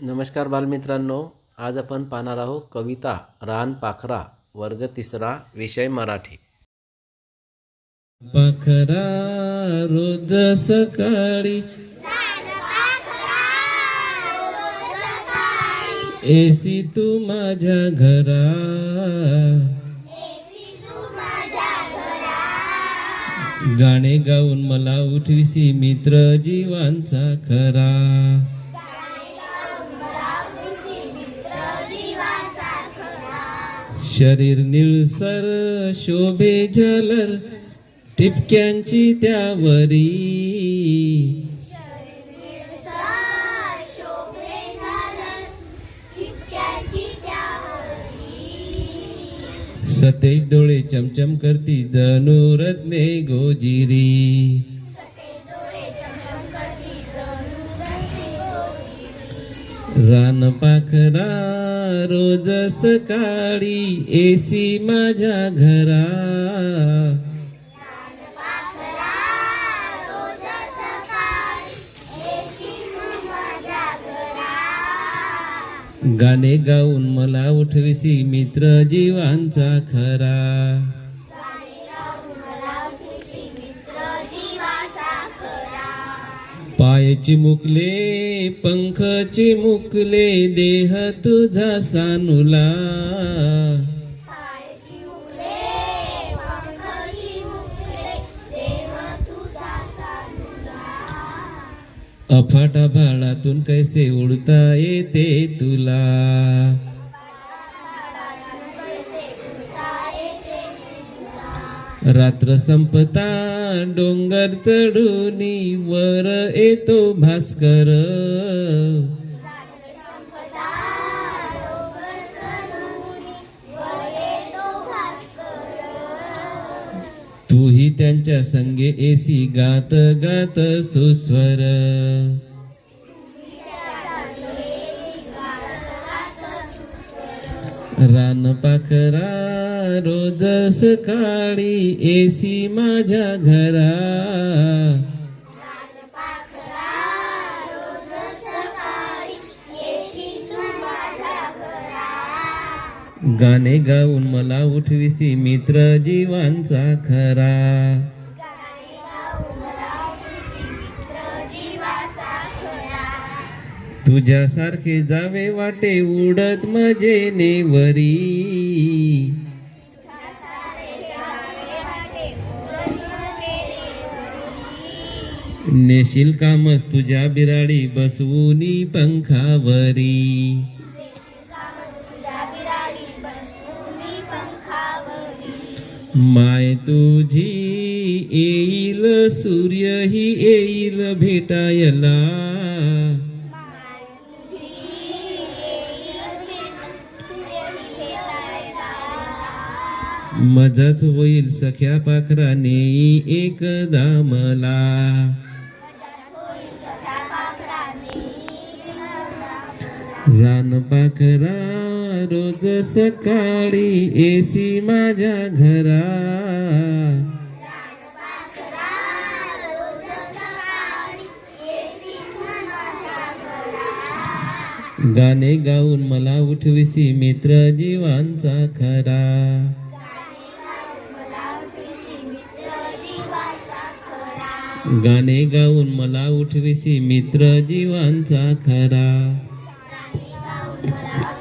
नमस्कार बालमित्रांनो आज आपण पाहणार आहोत कविता रान पाखरा वर्ग तिसरा विषय मराठी. पाखरा रोज सकाळी. एसी तू माझ्या घरा. गाणे गाऊन मला उठविसी मित्र जीवांचा खरा. शरीर निळसर शोभे झलर टिपक्यांची त्यावरी. सतेज डोळे चमचम करती जणू रत्ने गोजिरी. रान पाखरा रोज सकाळी एसी माझ्या घरा. गाणे गाऊन मला उठविसी मित्र जीवांचा खरा. पाय चिमुकले पंख चिमुकले देह तुझा सानुला. अफाटा भाळातून कैसे उडता येते तुला? रात्र संपता डोंगर चढूनी वर येतो भास्कर. तूही त्यांच्या संगे एसी गात गात सुस्वर. रान पाखरा रोज सकाळी एसी माझ्या घरा. गाणे गाऊन मला उठविसी मित्र जीवांचा खरा. तुझ्यासारखे जावे वाटे उडत मजेने वरी नेशील कामच तुझ्या बिराडी बसवूनी पंखावरी. माय तुझी येईल सूर्य ही येईल भेटायला. मजाच होईल सख्या पाखराने एकदा मला. रानपाखरा रोज सकाळी एसी माझ्या घरा. गाणे गाऊन मला उठविसी मित्र जीवांचा खरा. गाणे गाऊन मला उठविसी मित्र जीवांचा खरा. 我了